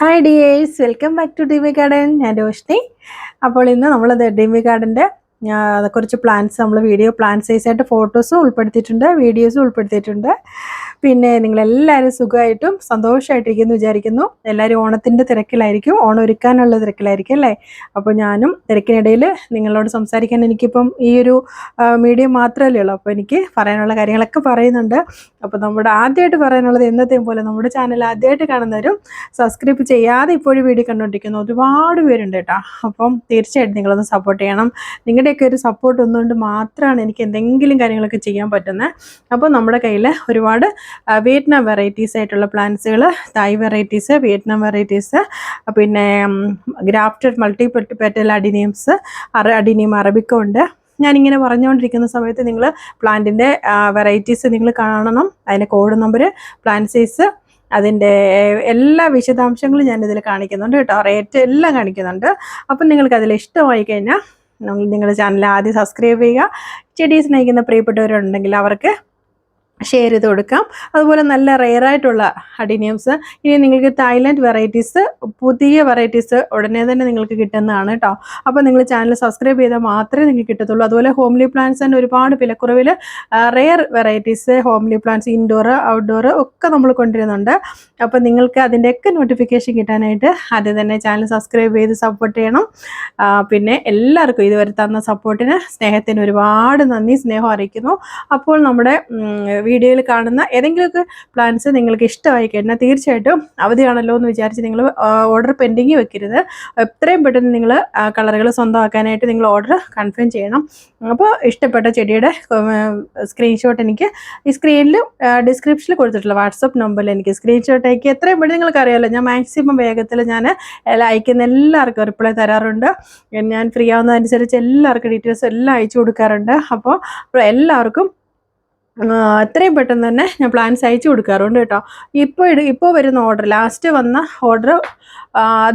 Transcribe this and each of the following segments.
Hi dears welcome back to Dimi garden ഞാൻ രോഷ്നി. അപ്പോൾ ഇന്ന് നമ്മൾ ഡിമി ഗാർഡന്റെ കുറച്ച് പ്ലാന്റ്സ് നമ്മൾ വീഡിയോ പ്ലാന്റ് സൈസായിട്ട് ഫോട്ടോസും ഉൾപ്പെടുത്തിയിട്ടുണ്ട് വീഡിയോസും ഉൾപ്പെടുത്തിയിട്ടുണ്ട്. പിന്നെ നിങ്ങളെല്ലാവരും സുഖമായിട്ടും സന്തോഷമായിട്ടിരിക്കുന്നു വിചാരിക്കുന്നു. എല്ലാവരും ഓണത്തിന്റെ തിരക്കിലായിരിക്കും. ഓണം ഒരുക്കാനുള്ള തിരക്കിലായിരിക്കും അല്ലേ? അപ്പോൾ ഞാനും തിരക്കിനിടയിൽ നിങ്ങളോട് സംസാരിക്കാൻ എനിക്കിപ്പം ഈ ഒരു മീഡിയം മാത്രമല്ലേ ഉള്ളൂ. അപ്പോൾ എനിക്ക് പറയാനുള്ള കാര്യങ്ങളൊക്കെ പറയുന്നുണ്ട്. അപ്പോൾ നമ്മുടെ ആദ്യമായിട്ട് പറയാനുള്ളത് എന്നത്തെയും പോലെ നമ്മുടെ ചാനൽ ആദ്യമായിട്ട് കാണുന്നവരും സബ്സ്ക്രൈബ് ചെയ്യാതെ ഇപ്പോഴും വീഡിയോ കണ്ടുകൊണ്ടിരിക്കുന്ന ഒരുപാട് പേരുണ്ട് കേട്ടോ. അപ്പം തീർച്ചയായിട്ടും നിങ്ങളൊന്ന് സപ്പോർട്ട് ചെയ്യണം. നിങ്ങളുടെയൊക്കെ ഒരു സപ്പോർട്ട് ഒന്നുകൊണ്ട് മാത്രമാണ് എനിക്ക് എന്തെങ്കിലും കാര്യങ്ങളൊക്കെ ചെയ്യാൻ പറ്റുന്നത്. അപ്പോൾ നമ്മുടെ കയ്യിൽ ഒരുപാട് വിയറ്റ്നാം വെറൈറ്റീസ് ആയിട്ടുള്ള പ്ലാന്റ്സുകൾ തായ് വെറൈറ്റീസ് വിയറ്റ്നാം വെറൈറ്റീസ് പിന്നെ ഗ്രാഫ്റ്റഡ് മൾട്ടി പെറ്റൽ അഡിനിയംസ് അറ അഡിനിയം അറബിക്ക ഉണ്ട്. ഞാനിങ്ങനെ പറഞ്ഞുകൊണ്ടിരിക്കുന്ന സമയത്ത് നിങ്ങൾ പ്ലാന്റിന്റെ വെറൈറ്റീസ് നിങ്ങൾ കാണണം. അതിന്റെ കോഡ് നമ്പർ പ്ലാന്റ് സൈസ് അതിന്റെ എല്ലാ വിശദാംശങ്ങളും ഞാനിതിൽ കാണിക്കുന്നുണ്ട് കേട്ടോ. റേറ്റ് എല്ലാം കാണിക്കുന്നുണ്ട്. അപ്പം നിങ്ങൾക്ക് അതിൽ ഇഷ്ടമായി കഴിഞ്ഞാൽ നിങ്ങളുടെ ചാനൽ ആദ്യം സബ്സ്ക്രൈബ് ചെയ്യുക. ചെടി സ്നേഹിക്കുന്ന പ്രിയപ്പെട്ടവരുണ്ടെങ്കിൽ അവർക്ക് ഷെയർ ചെയ്ത് കൊടുക്കാം. അതുപോലെ നല്ല റെയർ ആയിട്ടുള്ള അഡിനിയംസ്. ഇനി നിങ്ങൾക്ക് തായ്ലൻഡ് വെറൈറ്റീസ് പുതിയ വെറൈറ്റീസ് ഉടനെ തന്നെ നിങ്ങൾക്ക് കിട്ടുന്നതാണ് കേട്ടോ അപ്പോൾ നിങ്ങൾ ചാനൽ സബ്സ്ക്രൈബ് ചെയ്താൽ മാത്രമേ നിങ്ങൾക്ക് കിട്ടത്തുള്ളൂ. അതുപോലെ ഹോംലി പ്ലാന്റ്സ് തന്നെ ഒരുപാട് വിലക്കുറവിൽ rare varieties homely plants indoor outdoor ഒക്കെ നമ്മൾ കൊണ്ടുവരുന്നുണ്ട്. അപ്പോൾ നിങ്ങൾക്ക് അതിന്റെയൊക്കെ നോട്ടിഫിക്കേഷൻ കിട്ടാനായിട്ട് ആദ്യം തന്നെ ചാനൽ സബ്സ്ക്രൈബ് ചെയ്ത് സപ്പോർട്ട് ചെയ്യണം. പിന്നെ എല്ലാവർക്കും ഇതുവരെ തന്ന സപ്പോർട്ടിന് സ്നേഹത്തിന് ഒരുപാട് നന്ദി സ്നേഹം അറിയിക്കുന്നു. അപ്പോൾ നമ്മുടെ വീഡിയോയിൽ കാണുന്ന ഏതെങ്കിലുമൊക്കെ പ്ലാൻസ് നിങ്ങൾക്ക് ഇഷ്ടമായി കഴിഞ്ഞാൽ തീർച്ചയായിട്ടും അവധിയാണല്ലോ എന്ന് വിചാരിച്ച് നിങ്ങൾ ഓർഡർ പെൻഡിങ് വെക്കരുത്. എത്രയും പെട്ടെന്ന് നിങ്ങൾ കളറുകൾ സ്വന്തമാക്കാനായിട്ട് നിങ്ങൾ ഓർഡർ കൺഫേം ചെയ്യണം. അപ്പോൾ ഇഷ്ടപ്പെട്ട ചെടിയുടെ സ്ക്രീൻഷോട്ട് എനിക്ക് ഈ സ്ക്രീനിൽ ഡിസ്ക്രിപ്ഷനിൽ കൊടുത്തിട്ടുള്ള വാട്സപ്പ് നമ്പറിൽ എനിക്ക് സ്ക്രീൻഷോട്ട് അയക്കി. എത്രയും പെട്ടെന്ന് നിങ്ങൾക്ക് അറിയാമല്ലോ ഞാൻ മാക്സിമം വേഗത്തിൽ ഞാൻ അയക്കുന്ന എല്ലാവർക്കും റിപ്ലൈ തരാറുണ്ട്. ഞാൻ ഫ്രീ ആവുന്നതനുസരിച്ച് എല്ലാവർക്കും ഡീറ്റെയിൽസ് എല്ലാം അയച്ചു കൊടുക്കാറുണ്ട്. അപ്പോൾ എല്ലാവർക്കും എത്രയും പെട്ടെന്ന് തന്നെ ഞാൻ പ്ലാൻസ് അയച്ചു കൊടുക്കാറുണ്ട് കേട്ടോ. ഇപ്പോൾ ഇട ഇപ്പോൾ വരുന്ന ഓർഡർ ലാസ്റ്റ് വന്ന ഓർഡർ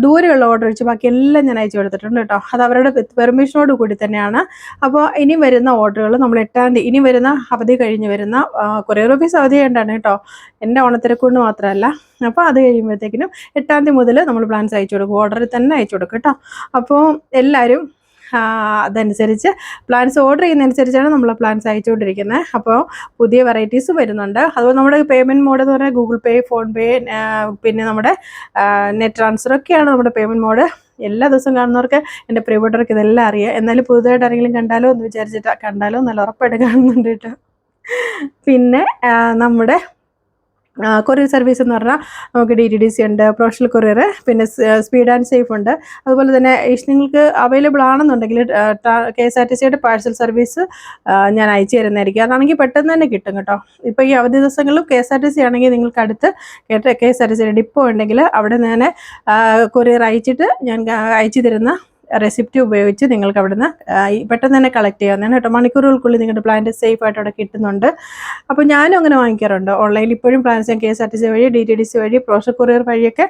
ദൂരെയുള്ള ഓർഡർ വെച്ച് ബാക്കി എല്ലാം ഞാൻ അയച്ചു കൊടുത്തിട്ടുണ്ട് കേട്ടോ. അത് അവരുടെ പെർമിഷനോട് കൂടി തന്നെയാണ്. അപ്പോൾ ഇനി വരുന്ന ഓർഡറുകൾ നമ്മൾ എട്ടാം തീയതി ഇനി വരുന്ന അവധി കഴിഞ്ഞ് വരുന്ന കൊറിയർ ഓഫീസ് അവധി കണ്ടാണ് കേട്ടോ. എന്റെ ഓണത്തിരക്കൊണ്ട് മാത്രമല്ല. അപ്പോൾ അത് കഴിയുമ്പോഴത്തേക്കിനും എട്ടാം തീയതി മുതൽ നമ്മൾ പ്ലാൻസ് അയച്ചു കൊടുക്കും. ഓർഡറിൽ തന്നെ അയച്ചു കൊടുക്കും കേട്ടോ. അപ്പോൾ എല്ലാവരും അതനുസരിച്ച് പ്ലാൻസ് ഓർഡർ ചെയ്യുന്നതനുസരിച്ചാണ് നമ്മൾ പ്ലാൻസ് അയച്ചുകൊണ്ടിരിക്കുന്നത് അപ്പോൾ പുതിയ വെറൈറ്റീസ് വരുന്നുണ്ട്. അതുപോലെ നമ്മുടെ പേയ്മെന്റ് മോഡ് എന്ന് പറഞ്ഞാൽ ഗൂഗിൾ പേ ഫോൺ പേ പിന്നെ നമ്മുടെ നെറ്റ് ട്രാൻസ്ഫർ ഒക്കെയാണ് നമ്മുടെ പേയ്മെന്റ് മോഡ് എല്ലാ ദിവസവും കാണുന്നവർക്ക് എന്റെ പ്രിയപ്പെട്ടവർക്ക് ഇതെല്ലാം അറിയാം. എന്നാലും പുതുതായിട്ട് ആരെങ്കിലും കണ്ടാലോ എന്ന് വിചാരിച്ചിട്ട് കണ്ടാലോ നല്ല ഉറപ്പായിട്ട് കാണുന്നുണ്ട് കേട്ടോ. പിന്നെ നമ്മുടെ കൊറിയർ സർവീസ് എന്ന് പറഞ്ഞാൽ നമുക്ക് ഡി ടി ഡി സി ഉണ്ട് പ്രൊഫഷണൽ കൊറിയർ പിന്നെ സ്പീഡ് ആൻഡ് സേഫ് ഉണ്ട്. അതുപോലെ തന്നെ നിങ്ങൾക്ക് അവൈലബിൾ ആണെന്നുണ്ടെങ്കിൽ കെ എസ് ആർ ടി സിയുടെ പാഴ്സൽ സർവീസ് ഞാൻ അയച്ചു തരുന്നതായിരിക്കും. അതാണെങ്കിൽ പെട്ടെന്ന് തന്നെ കിട്ടും കേട്ടോ. ഇപ്പോൾ ഈ അവധി ദിവസങ്ങളിലും K S R T C ആണെങ്കിൽ നിങ്ങൾക്ക് അടുത്ത് കെ എസ് ആർ ടി സിയുടെ ഡിപ്പോ ഉണ്ടെങ്കിൽ അവിടെ നിന്ന് തന്നെ കൊറിയർ അയച്ചിട്ട് ഞാൻ അയച്ചു തരുന്ന റെസിപ്റ്റ് ഉപയോഗിച്ച് നിങ്ങൾക്ക് അവിടുന്ന് പെട്ടെന്ന് തന്നെ കളക്ട് ചെയ്യാവുന്നതാണ് കേട്ടോ. മണിക്കൂറുകൾക്കുള്ളിൽ നിങ്ങളുടെ പ്ലാന്റ് സേഫ് ആയിട്ട് അവിടെ കിട്ടുന്നുണ്ട്. അപ്പോൾ ഞാനും അങ്ങനെ വാങ്ങിക്കാറുണ്ട്. ഓൺലൈനിൽ ഇപ്പോഴും പ്ലാന്റ്സ് ഞാൻ K S R T C വഴി ഡി ടി ഡി സി വഴി പ്രോഷർ കൊറിയർ വഴിയൊക്കെ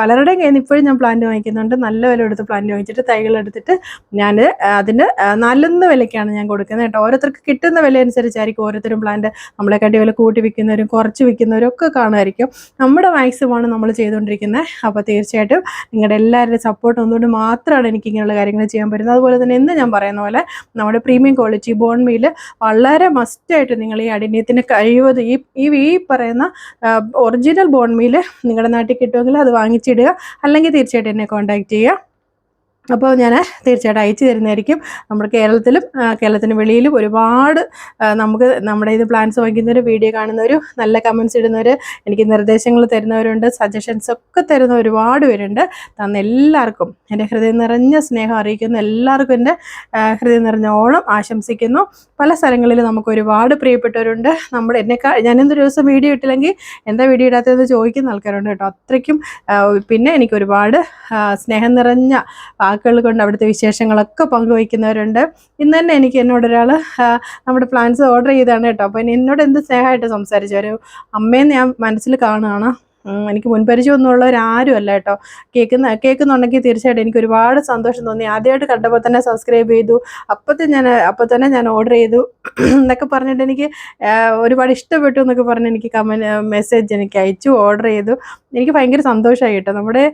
പലരുടെയും കയ്യിൽ നിന്ന് ഇപ്പോഴും ഞാൻ പ്ലാന്റ് വാങ്ങിക്കുന്നുണ്ട്. നല്ല വില എടുത്ത് പ്ലാന്റ് വാങ്ങിച്ചിട്ട് തൈകൾ എടുത്തിട്ട് ഞാൻ അതിന് നല്ലൊന്ന് വിലയ്ക്കാണ് ഞാൻ കൊടുക്കുന്നത് കേട്ടോ. ഓരോരുത്തർക്ക് കിട്ടുന്ന വില അനുസരിച്ചായിരിക്കും ഓരോരുത്തരും പ്ലാന്റ് നമ്മളെക്കാട്ടി വില കൂട്ടി വിൽക്കുന്നവരും കുറച്ച് വിൽക്കുന്നവരും ഒക്കെ കാണുമായിരിക്കും. നമ്മുടെ മാക്സിമമാണ് നമ്മൾ ചെയ്തുകൊണ്ടിരിക്കുന്നത്. അപ്പോൾ തീർച്ചയായിട്ടും നിങ്ങളുടെ എല്ലാവരുടെയും സപ്പോർട്ട് ഒന്നുകൊണ്ട് മാത്രമാണ് എനിക്ക് ഇങ്ങനെയുള്ള കാര്യങ്ങൾ ചെയ്യാൻ പറ്റുന്നത്. അതുപോലെ തന്നെ ഇന്ന് ഞാൻ പറയുന്ന പോലെ നമ്മുടെ പ്രീമിയം ക്വാളിറ്റി ബോൺ മീൽ വളരെ മസ്റ്റായിട്ട് നിങ്ങൾ ഈ അടിനീയത്തിന് കഴിവത് ഈ ഈ പറയുന്ന ഒറിജിനൽ ബോൺ മീൽ നിങ്ങളുടെ നാട്ടിൽ കിട്ടുമെങ്കിൽ അത് വാങ്ങിച്ചിടുക. അല്ലെങ്കിൽ തീർച്ചയായിട്ടും എന്നെ കോൺടാക്റ്റ് ചെയ്യുക. അപ്പോൾ ഞാൻ തീർച്ചയായിട്ടും അയച്ചു തരുന്നതായിരിക്കും. നമ്മുടെ കേരളത്തിലും കേരളത്തിന് വെളിയിലും ഒരുപാട് നമുക്ക് നമ്മുടെ ഇത് പ്ലാൻസ് വാങ്ങിക്കുന്നവർ വീഡിയോ കാണുന്നവർ നല്ല കമൻസ് ഇടുന്നവർ എനിക്ക് നിർദ്ദേശങ്ങൾ തരുന്നവരുണ്ട് സജഷൻസ് ഒക്കെ തരുന്ന ഒരുപാട് പേരുണ്ട്. തന്ന എല്ലാവർക്കും എന്റെ ഹൃദയം നിറഞ്ഞ സ്നേഹം അറിയിക്കുന്ന എല്ലാവർക്കും എന്റെ ഹൃദയം നിറഞ്ഞ ഓണം ആശംസിക്കുന്നു. പല സ്ഥലങ്ങളിൽ നമുക്ക് ഒരുപാട് പ്രിയപ്പെട്ടവരുണ്ട്. നമ്മുടെ എന്നെക്കാൾ ഞാനെന്തൊരു ദിവസം വീഡിയോ ഇട്ടില്ലെങ്കിൽ എന്താ വീഡിയോ ഇടാത്തതെന്ന് ചോദിക്കുന്ന ആൾക്കാരുണ്ട് കേട്ടോ. അത്രയ്ക്കും പിന്നെ എനിക്ക് ഒരുപാട് സ്നേഹം നിറഞ്ഞ വാക്കുകൾ കൊണ്ട് അവിടുത്തെ വിശേഷങ്ങളൊക്കെ പങ്കുവയ്ക്കുന്നവരുണ്ട്. ഇന്ന് തന്നെ എനിക്ക് എന്നോട് ഒരാൾ നമ്മുടെ പ്ലാൻസ് ഓർഡർ ചെയ്താണ് കേട്ടോ. അപ്പോൾ എന്നോട് എന്ത് സ്നേഹമായിട്ട് സംസാരിച്ചു? ഒരു അമ്മയെന്ന് ഞാൻ മനസ്സിൽ കാണുകയാണ് എനിക്ക് മുൻപരിചയമൊന്നുമുള്ളവർ ആരും അല്ല കേട്ടോ. കേൾക്കുന്ന കേൾക്കുന്നുണ്ടെങ്കിൽ തീർച്ചയായിട്ടും എനിക്ക് ഒരുപാട് സന്തോഷം തോന്നി. ആദ്യമായിട്ട് കണ്ടപ്പോൾ തന്നെ സബ്സ്ക്രൈബ് ചെയ്തു. അപ്പോഴത്തെ ഞാൻ അപ്പോൾ തന്നെ ഞാൻ ഓർഡർ ചെയ്തു. എന്നൊക്കെ പറഞ്ഞിട്ട് എനിക്ക് ഒരുപാട് ഇഷ്ടപ്പെട്ടു എന്നൊക്കെ പറഞ്ഞ് എനിക്ക് കമന്റ് മെസ്സേജ് എനിക്ക് അയച്ചു ഓർഡർ ചെയ്തു. എനിക്ക് ഭയങ്കര സന്തോഷമായി കേട്ടോ. നമ്മുടെ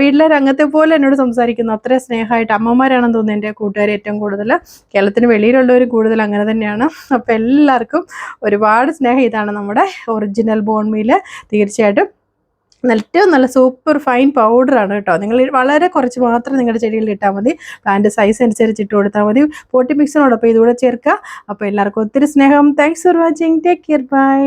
വീട്ടിലെ രംഗത്തെ പോലെ എന്നോട് സംസാരിക്കുന്നു. അത്രയും സ്നേഹമായിട്ട് അമ്മമാരാണെന്ന് തോന്നുന്നു എന്റെ കൂട്ടുകാർ ഏറ്റവും കൂടുതൽ. കേരളത്തിന് വെളിയിലുള്ളവർ കൂടുതൽ അങ്ങനെ തന്നെയാണ്. അപ്പോൾ എല്ലാവർക്കും ഒരുപാട് സ്നേഹം. ഇതാണ് നമ്മുടെ ഒറിജിനൽ ബോൺമീൽ തീർച്ചയായിട്ടും ഏറ്റവും നല്ല സൂപ്പർ ഫൈൻ പൗഡറാണ് കേട്ടോ. നിങ്ങൾ വളരെ കുറച്ച് മാത്രം നിങ്ങളുടെ ചെടികളിൽ ഇട്ടാൽ മതി. പ്ലാന്റ് സൈസ് അനുസരിച്ച് ഇട്ട് കൊടുത്താൽ മതി. പോട്ടി മിക്സിനോടൊപ്പം ഇതുകൂടെ ചേർക്കുക അപ്പോൾ എല്ലാവർക്കും ഒത്തിരി സ്നേഹം. Thanks for watching take care bye